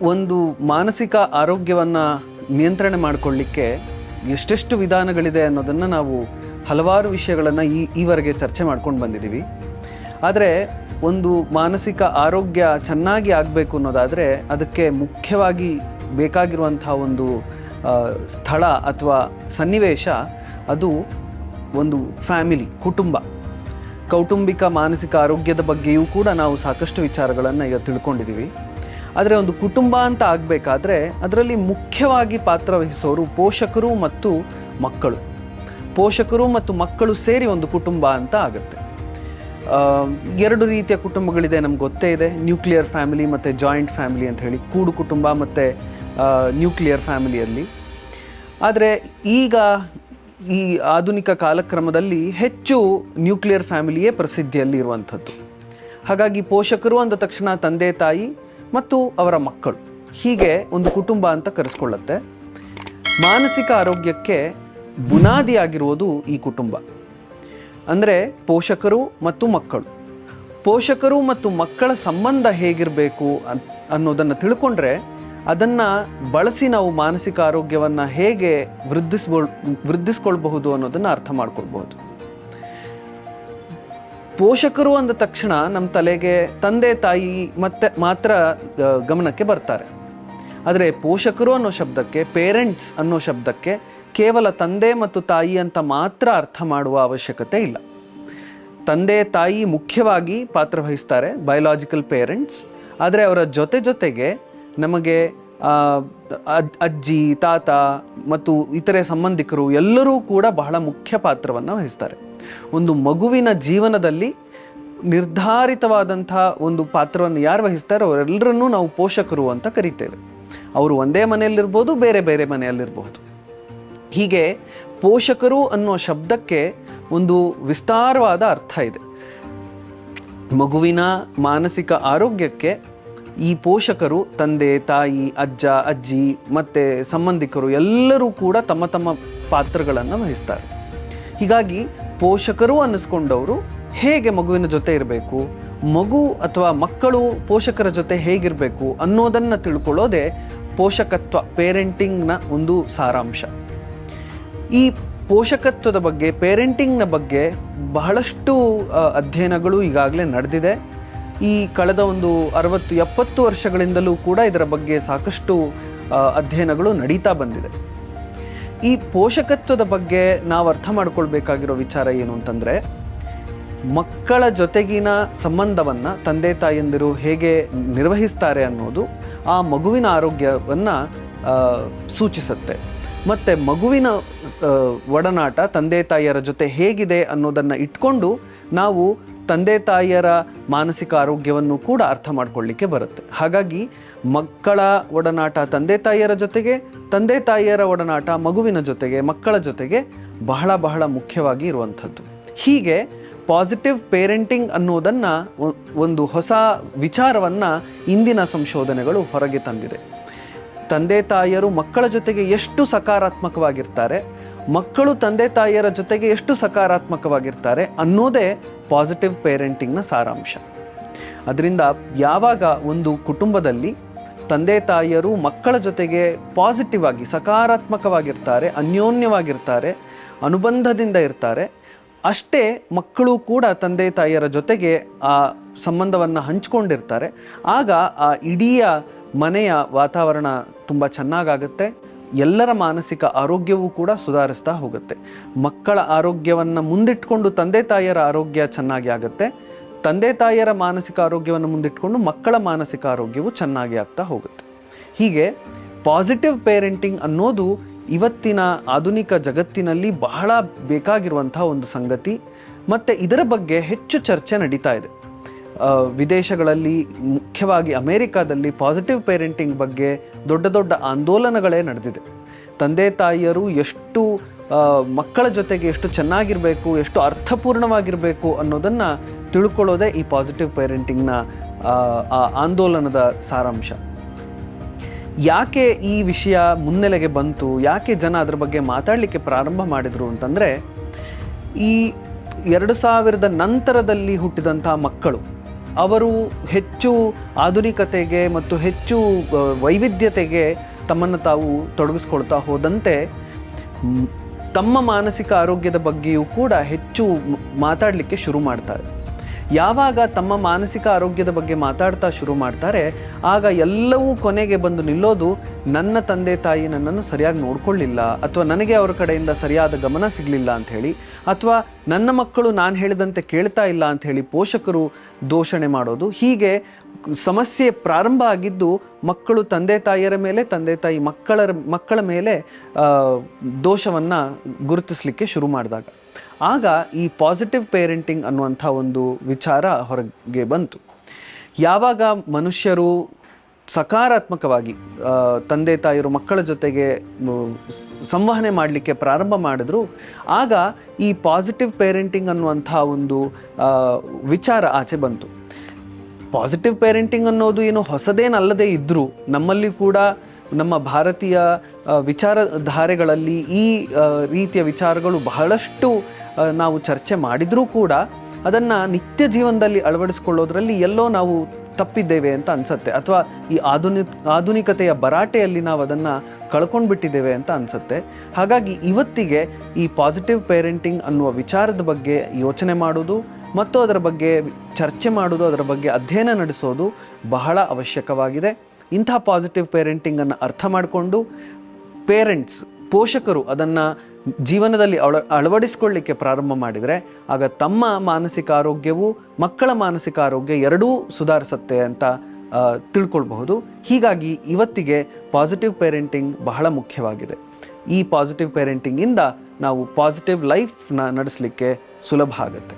ಒಂದು ಮಾನಸಿಕ ಆರೋಗ್ಯವನ್ನು ನಿಯಂತ್ರಣ ಮಾಡಿಕೊಳ್ಳಿಕ್ಕೆ ಎಷ್ಟೆಷ್ಟು ವಿಧಾನಗಳಿದೆ ಅನ್ನೋದನ್ನು ನಾವು ಹಲವಾರು ವಿಷಯಗಳನ್ನು ಈ, ಈವರೆಗೆ ಚರ್ಚೆ ಮಾಡ್ಕೊಂಡು ಬಂದಿದ್ದೀವಿ ಆದರೆ ಒಂದು ಮಾನಸಿಕ ಆರೋಗ್ಯ ಚೆನ್ನಾಗಿ ಆಗಬೇಕು ಅನ್ನೋದಾದರೆ ಅದಕ್ಕೆ ಮುಖ್ಯವಾಗಿ ಬೇಕಾಗಿರುವಂಥ ಒಂದು ಸ್ಥಳ ಅಥವಾ ಸನ್ನಿವೇಶ ಅದು ಒಂದು ಫ್ಯಾಮಿಲಿ, ಕುಟುಂಬ. ಕೌಟುಂಬಿಕ ಮಾನಸಿಕ ಆರೋಗ್ಯದ ಬಗ್ಗೆಯೂ ಕೂಡ ನಾವು ಸಾಕಷ್ಟು ವಿಚಾರಗಳನ್ನು ಈಗ ತಿಳ್ಕೊಂಡಿದ್ದೀವಿ ಆದರೆ ಒಂದು ಕುಟುಂಬ ಅಂತ ಆಗಬೇಕಾದ್ರೆ ಅದರಲ್ಲಿ ಮುಖ್ಯವಾಗಿ ಪಾತ್ರ ವಹಿಸೋರು ಪೋಷಕರು ಮತ್ತು ಮಕ್ಕಳು. ಪೋಷಕರು ಮತ್ತು ಮಕ್ಕಳು ಸೇರಿ ಒಂದು ಕುಟುಂಬ ಅಂತ ಆಗುತ್ತೆ. ಎರಡು ರೀತಿಯ ಕುಟುಂಬಗಳಿದೆ ನಮ್ಗೆ ಗೊತ್ತೇ ಇದೆ. ನ್ಯೂಕ್ಲಿಯರ್ ಫ್ಯಾಮಿಲಿ ಮತ್ತು ಜಾಯಿಂಟ್ ಫ್ಯಾಮಿಲಿ ಅಂತ ಹೇಳಿ ಕೂಡು ಕುಟುಂಬ ಮತ್ತು ನ್ಯೂಕ್ಲಿಯರ್ ಫ್ಯಾಮಿಲಿಯಲ್ಲಿ. ಆದರೆ ಈಗ ಈ ಆಧುನಿಕ ಕಾಲಕ್ರಮದಲ್ಲಿ ಹೆಚ್ಚು ನ್ಯೂಕ್ಲಿಯರ್ ಫ್ಯಾಮಿಲಿಯೇ ಪ್ರಸಿದ್ಧಿಯಲ್ಲಿ ಇರುವಂಥದ್ದು ಹಾಗಾಗಿ ಪೋಷಕರು ಅಂದ ತಕ್ಷಣ ತಂದೆ ತಾಯಿ ಮತ್ತು ಅವರ ಮಕ್ಕಳು. ಹೀಗೆ ಒಂದು ಕುಟುಂಬ ಅಂತ ಕರೆಸ್ಕೊಳ್ಳುತ್ತೆ. ಮಾನಸಿಕ ಆರೋಗ್ಯಕ್ಕೆ ಬುನಾದಿಯಾಗಿರುವುದು ಈ ಕುಟುಂಬ. ಅಂದರೆ ಪೋಷಕರು ಮತ್ತು ಮಕ್ಕಳು. ಪೋಷಕರು ಮತ್ತು ಮಕ್ಕಳ ಸಂಬಂಧ ಹೇಗಿರಬೇಕು ಅನ್, ಅನ್ನೋದನ್ನು ತಿಳ್ಕೊಂಡ್ರೆ ಅದನ್ನು ಬಳಸಿ ನಾವು ಮಾನಸಿಕ ಆರೋಗ್ಯವನ್ನು ಹೇಗೆ ವೃದ್ಧಿಸ್ಬೋ ವೃದ್ಧಿಸ್ಕೊಳ್ಬಹುದು ಅನ್ನೋದನ್ನು ಅರ್ಥ ಮಾಡ್ಕೊಳ್ಬಹುದು. ಪೋಷಕರು ಅಂದ ತಕ್ಷಣ ನಮ್ಮ ತಲೆಗೆ ತಂದೆ ತಾಯಿ ಮತ್ತೆ ಮಾತ್ರ ಗಮನಕ್ಕೆ ಬರ್ತಾರೆ. ಆದರೆ ಪೋಷಕರು ಅನ್ನೋ ಶಬ್ದಕ್ಕೆ ಪೇರೆಂಟ್ಸ್ ಅನ್ನೋ ಶಬ್ದಕ್ಕೆ ಕೇವಲ ತಂದೆ ಮತ್ತು ತಾಯಿ ಅಂತ ಮಾತ್ರ ಅರ್ಥ ಮಾಡುವ ಅವಶ್ಯಕತೆ ಇಲ್ಲ. ತಂದೆ, ತಾಯಿ ಮುಖ್ಯವಾಗಿ ಪಾತ್ರ ವಹಿಸ್ತಾರೆ ಬಯೋಲಾಜಿಕಲ್ ಪೇರೆಂಟ್ಸ್ ಆದರೆ ಅವರ ಜೊತೆ ಜೊತೆಗೆ ನಮಗೆ ಅಜ್ಜಿ, ತಾತ ಮತ್ತು ಇತರೆ ಸಂಬಂಧಿಕರು ಎಲ್ಲರೂ ಕೂಡ ಬಹಳ ಮುಖ್ಯ ಪಾತ್ರವನ್ನು ವಹಿಸ್ತಾರೆ. ಒಂದು ಮಗುವಿನ ಜೀವನದಲ್ಲಿ ನಿರ್ಧಾರಿತವಾದಂಥ ಒಂದು ಪಾತ್ರವನ್ನು ಯಾರು ವಹಿಸ್ತಾರೋ ಅವರೆಲ್ಲರನ್ನೂ ನಾವು ಪೋಷಕರು ಅಂತ ಕರಿತೇವೆ. ಅವರು ಒಂದೇ ಮನೆಯಲ್ಲಿರ್ಬೋದು, ಬೇರೆ ಬೇರೆ ಮನೆಯಲ್ಲಿರಬಹುದು ಹೀಗೆ ಪೋಷಕರು ಅನ್ನೋ ಶಬ್ದಕ್ಕೆ ಒಂದು ವಿಸ್ತಾರವಾದ ಅರ್ಥ ಇದೆ. ಮಗುವಿನ ಮಾನಸಿಕ ಆರೋಗ್ಯಕ್ಕೆ ಈ ಪೋಷಕರು, ತಂದೆ, ತಾಯಿ, ಅಜ್ಜ, ಅಜ್ಜಿ, ಮತ್ತು ಸಂಬಂಧಿಕರು ಎಲ್ಲರೂ ಕೂಡ ತಮ್ಮ ತಮ್ಮ ಪಾತ್ರಗಳನ್ನು ವಹಿಸ್ತಾರೆ. ಹೀಗಾಗಿ ಪೋಷಕರು ಅನ್ನಿಸ್ಕೊಂಡವರು ಹೇಗೆ ಮಗುವಿನ ಜೊತೆ ಇರಬೇಕು, ಮಗು ಅಥವಾ ಮಕ್ಕಳು ಪೋಷಕರ ಜೊತೆ ಹೇಗಿರಬೇಕು ಅನ್ನೋದನ್ನು ತಿಳ್ಕೊಳ್ಳೋದೇ ಪೋಷಕತ್ವ ಪೇರೆಂಟಿಂಗ್ನ ಒಂದು ಸಾರಾಂಶ. ಈ ಪೋಷಕತ್ವದ ಬಗ್ಗೆ ಪೇರೆಂಟಿಂಗ್ನ ಬಗ್ಗೆ ಬಹಳಷ್ಟು ಅಧ್ಯಯನಗಳು ಈಗಾಗಲೇ ನಡೆದಿದೆ. ಈ ಕಳೆದ ಒಂದು ಅರವತ್ತು ಎಪ್ಪತ್ತು ವರ್ಷಗಳಿಂದಲೂ ಕೂಡ ಇದರ ಬಗ್ಗೆ ಸಾಕಷ್ಟು ಅಧ್ಯಯನಗಳು ನಡೀತಾ ಬಂದಿದೆ. ಈ ಪೋಷಕತ್ವದ ಬಗ್ಗೆ ನಾವು ಅರ್ಥ ಮಾಡ್ಕೊಳ್ಬೇಕಾಗಿರೋ ವಿಚಾರ ಏನು ಅಂತಂದರೆ, ಮಕ್ಕಳ ಜೊತೆಗಿನ ಸಂಬಂಧವನ್ನು ತಂದೆ ತಾಯಂದಿರು ಹೇಗೆ ನಿರ್ವಹಿಸ್ತಾರೆ ಅನ್ನೋದು ಆ ಮಗುವಿನ ಆರೋಗ್ಯವನ್ನು ಸೂಚಿಸುತ್ತೆ. ಮತ್ತು ಮಗುವಿನ ಒಡನಾಟ ತಂದೆ ತಾಯಿಯರ ಜೊತೆ ಹೇಗಿದೆ ಅನ್ನೋದನ್ನು ಇಟ್ಕೊಂಡು ನಾವು ತಂದೆ ತಾಯಿಯರ ಮಾನಸಿಕ ಆರೋಗ್ಯವನ್ನು ಕೂಡ ಅರ್ಥ ಮಾಡಿಕೊಳ್ಳಿಕ್ಕೆ ಬರುತ್ತೆ. ಹಾಗಾಗಿ ಮಕ್ಕಳ ಒಡನಾಟ ತಂದೆ ತಾಯಿಯರ ಜೊತೆಗೆ ತಂದೆ ತಾಯಿಯರ ಒಡನಾಟ ಮಗುವಿನ ಜೊತೆಗೆ, ಮಕ್ಕಳ ಜೊತೆಗೆ ಬಹಳ ಬಹಳ ಮುಖ್ಯವಾಗಿ ಇರುವಂಥದ್ದು. ಹೀಗೆ ಪಾಸಿಟಿವ್ ಪೇರೆಂಟಿಂಗ್ ಅನ್ನೋದನ್ನು ಒಂದು ಹೊಸ ವಿಚಾರವನ್ನು ಇಂದಿನ ಸಂಶೋಧನೆಗಳು ಹೊರಗೆ ತಂದಿದೆ. ತಂದೆ ತಾಯಿಯರು ಮಕ್ಕಳ ಜೊತೆಗೆ ಎಷ್ಟು ಸಕಾರಾತ್ಮಕವಾಗಿರ್ತಾರೆ, ಮಕ್ಕಳು ತಂದೆ ತಾಯಿಯರ ಜೊತೆಗೆ ಎಷ್ಟು ಸಕಾರಾತ್ಮಕವಾಗಿರ್ತಾರೆ ಅನ್ನೋದೇ ಪಾಸಿಟಿವ್ ಪೇರೆಂಟಿಂಗ್ನ ಸಾರಾಂಶ. ಅದರಿಂದ ಯಾವಾಗ ಒಂದು ಕುಟುಂಬದಲ್ಲಿ ತಂದೆ ತಾಯಿಯರು ಮಕ್ಕಳ ಜೊತೆಗೆ ಪಾಸಿಟಿವ್ ಆಗಿ ಸಕಾರಾತ್ಮಕವಾಗಿರ್ತಾರೆ, ಅನ್ಯೋನ್ಯವಾಗಿರ್ತಾರೆ, ಅನುಬಂಧದಿಂದ ಇರ್ತಾರೆ, ಅಷ್ಟೇ ಮಕ್ಕಳು ಕೂಡ ತಂದೆ ತಾಯಿಯರ ಜೊತೆಗೆ ಆ ಸಂಬಂಧವನ್ನು ಹಂಚ್ಕೊಂಡಿರ್ತಾರೆ. ಆಗ ಆ ಇಡೀ ಮನೆಯ ವಾತಾವರಣ ತುಂಬ ಚೆನ್ನಾಗಾಗುತ್ತೆ. ಎಲ್ಲರ ಮಾನಸಿಕ ಆರೋಗ್ಯವೂ ಕೂಡ ಸುಧಾರಿಸ್ತಾ ಹೋಗುತ್ತೆ. ಮಕ್ಕಳ ಆರೋಗ್ಯವನ್ನು ಮುಂದಿಟ್ಕೊಂಡು ತಂದೆ ತಾಯಿಯರ ಆರೋಗ್ಯ ಚೆನ್ನಾಗಿ ಆಗುತ್ತೆ. ತಂದೆ ತಾಯಿಯರ ಮಾನಸಿಕ ಆರೋಗ್ಯವನ್ನು ಮುಂದಿಟ್ಕೊಂಡು ಮಕ್ಕಳ ಮಾನಸಿಕ ಆರೋಗ್ಯವು ಚೆನ್ನಾಗಿ ಆಗ್ತಾ ಹೋಗುತ್ತೆ. ಹೀಗೆ ಪಾಸಿಟಿವ್ ಪೇರೆಂಟಿಂಗ್ ಅನ್ನೋದು ಇವತ್ತಿನ ಆಧುನಿಕ ಜಗತ್ತಿನಲ್ಲಿ ಬಹಳ ಬೇಕಾಗಿರುವಂಥ ಒಂದು ಸಂಗತಿ. ಮತ್ತು ಇದರ ಬಗ್ಗೆ ಹೆಚ್ಚು ಚರ್ಚೆ ನಡೀತಾ ಇದೆ. ವಿದೇಶಗಳಲ್ಲಿ ಮುಖ್ಯವಾಗಿ ಅಮೇರಿಕಾದಲ್ಲಿ ಪಾಸಿಟಿವ್ ಪೇರೆಂಟಿಂಗ್ ಬಗ್ಗೆ ದೊಡ್ಡ ದೊಡ್ಡ ಆಂದೋಲನಗಳೇ ನಡೆದಿದೆ. ತಂದೆ ತಾಯಿಯರು ಎಷ್ಟು ಮಕ್ಕಳ ಜೊತೆಗೆ ಎಷ್ಟು ಚೆನ್ನಾಗಿರಬೇಕು, ಎಷ್ಟು ಅರ್ಥಪೂರ್ಣವಾಗಿರಬೇಕು ಅನ್ನೋದನ್ನು ತಿಳ್ಕೊಳ್ಳೋದೇ ಈ ಪಾಸಿಟಿವ್ ಪೇರೆಂಟಿಂಗ್ನ, ಆ ಆಂದೋಲನದ ಸಾರಾಂಶ. ಯಾಕೆ ಈ ವಿಷಯ ಮುನ್ನೆಲೆಗೆ ಬಂತು, ಯಾಕೆ ಜನ ಅದ್ರ ಬಗ್ಗೆ ಮಾತಾಡಲಿಕ್ಕೆ ಪ್ರಾರಂಭ ಮಾಡಿದರು ಅಂತಂದರೆ, ಈ ಎರಡು ಸಾವಿರದ ನಂತರದಲ್ಲಿ ಹುಟ್ಟಿದಂಥ ಮಕ್ಕಳು ಅವರು ಹೆಚ್ಚು ಆಧುನಿಕತೆಗೆ ಮತ್ತು ಹೆಚ್ಚು ವೈವಿಧ್ಯತೆಗೆ ತಮ್ಮನ್ನು ತಾವು ತೊಡಗಿಸ್ಕೊಳ್ತಾ ಹೋದಂತೆ ತಮ್ಮ ಮಾನಸಿಕ ಆರೋಗ್ಯದ ಬಗ್ಗೆಯೂ ಕೂಡ ಹೆಚ್ಚು ಮಾತಾಡಲಿಕ್ಕೆ ಶುರು ಮಾಡ್ತಾರೆ. ಯಾವಾಗ ತಮ್ಮ ಮಾನಸಿಕ ಆರೋಗ್ಯದ ಬಗ್ಗೆ ಮಾತಾಡ್ತಾ ಶುರು ಮಾಡ್ತಾರೆ, ಆಗ ಎಲ್ಲವೂ ಕೊನೆಗೆ ಬಂದು ನಿಲ್ಲೋದು ನನ್ನ ತಂದೆ ತಾಯಿ ನನ್ನನ್ನು ಸರಿಯಾಗಿ ನೋಡ್ಕೊಳ್ಳಿಲ್ಲ, ಅಥವಾ ನನಗೆ ಅವರ ಕಡೆಯಿಂದ ಸರಿಯಾದ ಗಮನ ಸಿಗಲಿಲ್ಲ ಅಂತ ಹೇಳಿ, ಅಥವಾ ನನ್ನ ಮಕ್ಕಳು ನಾನು ಹೇಳಿದಂತೆ ಕೇಳ್ತಾ ಇಲ್ಲ ಅಂತ ಹೇಳಿ ಪೋಷಕರು ದೋಷಣೆ ಮಾಡೋದು. ಹೀಗೆ ಸಮಸ್ಯೆ ಪ್ರಾರಂಭ ಆಗಿದ್ದು ಮಕ್ಕಳು ತಂದೆ ತಾಯಿಯರ ಮೇಲೆ, ತಂದೆ ತಾಯಿ ಮಕ್ಕಳ ಮಕ್ಕಳ ಮೇಲೆ ದೋಷವನ್ನು ಗುರುತಿಸಲಿಕ್ಕೆ ಶುರು ಮಾಡಿದಾಗ. ಆಗ ಈ ಪಾಸಿಟಿವ್ ಪೇರೆಂಟಿಂಗ್ ಅನ್ನುವಂಥ ಒಂದು ವಿಚಾರ ಹೊರಗೆ ಬಂತು. ಯಾವಾಗ ಮನುಷ್ಯರು ಸಕಾರಾತ್ಮಕವಾಗಿ ತಂದೆ ತಾಯಿಯರು ಮಕ್ಕಳ ಜೊತೆಗೆ ಸಂವಹನೆ ಮಾಡಲಿಕ್ಕೆ ಪ್ರಾರಂಭ ಮಾಡಿದ್ರು, ಆಗ ಈ ಪಾಸಿಟಿವ್ ಪೇರೆಂಟಿಂಗ್ ಅನ್ನುವಂಥ ಒಂದು ವಿಚಾರ ಆಚೆ ಬಂತು. ಪಾಸಿಟಿವ್ ಪೇರೆಂಟಿಂಗ್ ಅನ್ನೋದು ಏನು ಹೊಸದೇನಲ್ಲದೆ ಇದ್ದರೂ ನಮ್ಮಲ್ಲಿ ಕೂಡ ನಮ್ಮ ಭಾರತೀಯ ವಿಚಾರಧಾರೆಗಳಲ್ಲಿ ಈ ರೀತಿಯ ವಿಚಾರಗಳು ಬಹಳಷ್ಟು ನಾವು ಚರ್ಚೆ ಮಾಡಿದರೂ ಕೂಡ ಅದನ್ನು ನಿತ್ಯ ಜೀವನದಲ್ಲಿ ಅಳವಡಿಸ್ಕೊಳ್ಳೋದ್ರಲ್ಲಿ ಎಲ್ಲೋ ನಾವು ತಪ್ಪಿದ್ದೇವೆ ಅಂತ ಅನಿಸುತ್ತೆ. ಅಥವಾ ಈ ಆಧುನಿ, ಆಧುನಿಕತೆಯ ಭರಾಟೆಯಲ್ಲಿ ನಾವು ಅದನ್ನು ಕಳ್ಕೊಂಡ್ಬಿಟ್ಟಿದ್ದೇವೆ ಅಂತ ಅನಿಸುತ್ತೆ. ಹಾಗಾಗಿ ಇವತ್ತಿಗೆ ಈ ಪಾಸಿಟಿವ್ ಪೇರೆಂಟಿಂಗ್ ಅನ್ನುವ ವಿಚಾರದ ಬಗ್ಗೆ ಯೋಚನೆ ಮಾಡೋದು, ಮತ್ತು ಅದರ ಬಗ್ಗೆ ಚರ್ಚೆ ಮಾಡೋದು, ಅದರ ಬಗ್ಗೆ ಅಧ್ಯಯನ ನಡೆಸೋದು ಬಹಳ ಅವಶ್ಯಕವಾಗಿದೆ. ಇಂಥ ಪಾಸಿಟಿವ್ ಪೇರೆಂಟಿಂಗನ್ನು ಅರ್ಥ ಮಾಡಿಕೊಂಡು ಪೇರೆಂಟ್ಸ್ ಪೋಷಕರು ಅದನ್ನು ಜೀವನದಲ್ಲಿ ಅಳ, ಅಳವಡಿಸ್ಕೊಳ್ಳಿಕ್ಕೆ ಪ್ರಾರಂಭ ಮಾಡಿದರೆ ಆಗ ತಮ್ಮ ಮಾನಸಿಕ ಆರೋಗ್ಯವು ಮಕ್ಕಳ ಮಾನಸಿಕ ಆರೋಗ್ಯ ಎರಡೂ ಸುಧಾರಿಸುತ್ತೆ ಅಂತ ತಿಳ್ಕೊಳ್ಬಹುದು. ಹೀಗಾಗಿ ಇವತ್ತಿಗೆ ಪಾಸಿಟಿವ್ ಪೇರೆಂಟಿಂಗ್ ಬಹಳ ಮುಖ್ಯವಾಗಿದೆ. ಈ ಪಾಸಿಟಿವ್ ಪೇರೆಂಟಿಂಗಿಂದ ನಾವು ಪಾಸಿಟಿವ್ ಲೈಫ್ನ ನಡೆಸಲಿಕ್ಕೆ ಸುಲಭ ಆಗುತ್ತೆ.